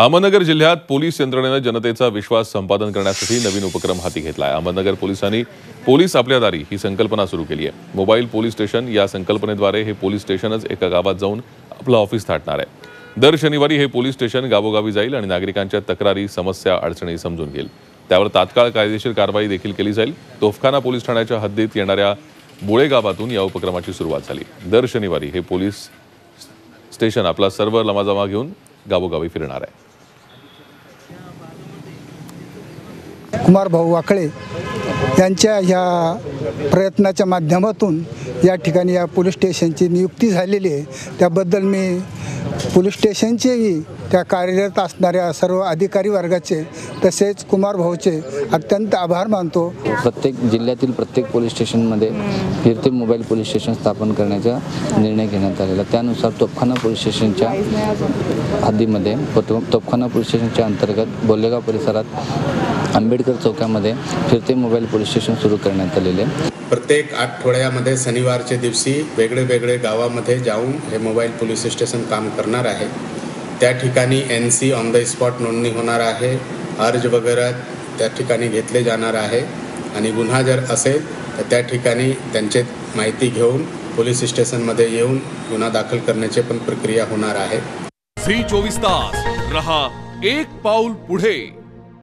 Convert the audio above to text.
अहमदनगर जिल्ह्यात पोलीस यंत्रणेनं जनतेचा विश्वास संपादन करण्यासाठी नवीन उपक्रम हाती घेतला आहे अहमदनगर पोलिसांनी पोलीस आपल्या दारी ही संकल्पना सुरू केली आहे. मोबाईल पोलीस स्टेशन या संकल्पनेद्वारे हे पोलीस स्टेशनच एका गावात जाऊन आपलं ऑफिस थाटणार आहे. दर शनिवारी हे पोलीस स्टेशन गावोगावी जाईल आणि नागरिकांच्या तक्रारी समस्या अडचणी समजून घेईल. त्यावर तात्काळ कायदेशीर कारवाई देखील केली जाईल. तोफखाना पोलीस ठाण्याच्या हद्दीत येणाऱ्या बुळे गावातून या उपक्रमाची सुरुवात झाली. दर शनिवारी हे पोलीस स्टेशन आपला सर्व लमाजमा घेऊन गावोगावी फिरणार आहे. कुमार भाऊ वाकळे यांच्या ह्या प्रयत्नाच्या माध्यमातून या ठिकाणी या पोलीस स्टेशनची नियुक्ती झालेली आहे. त्याबद्दल मी पोलीस स्टेशनचेही त्या कार्यरत असणाऱ्या सर्व अधिकारी वर्गाचे तसेच कुमार भाऊचे अत्यंत आभार मानतो. प्रत्येक जिल्ह्यातील प्रत्येक पोलीस स्टेशनमध्ये फिरते मोबाईल पोलीस स्टेशन स्थापन करण्याचा निर्णय घेण्यात आलेला. त्यानुसार तोफखाना पोलीस स्टेशनच्या हद्दीमध्ये तोफखाना पोलीस स्टेशनच्या अंतर्गत बोल्लेगाव परिसरात आंबेडकर चौकामध्ये फिरते मोबाईल पोलीस स्टेशन सुरू करण्यात आलेले. प्रत्येक आठवड्यामध्ये शनिवारच्या दिवशी वेगळे वेगळे गावामध्ये जाऊन हे मोबाईल पोलीस स्टेशन काम करणार आहे. त्या ठिकाणी N C on the spot नोंदणी होणार आहे. अर्ज वगैरे त्या ठिकाणी घेतले जाणार आहे. आणि गुन्हा जर असेल तर त्या ठिकाणी त्यांचे माहिती घेऊन पोलीस स्टेशनमध्ये येऊन गुन्हा दाखल करण्याची पण प्रक्रिया होणार आहे. झी चोवीस तास. रहा एक पाऊल पुढे.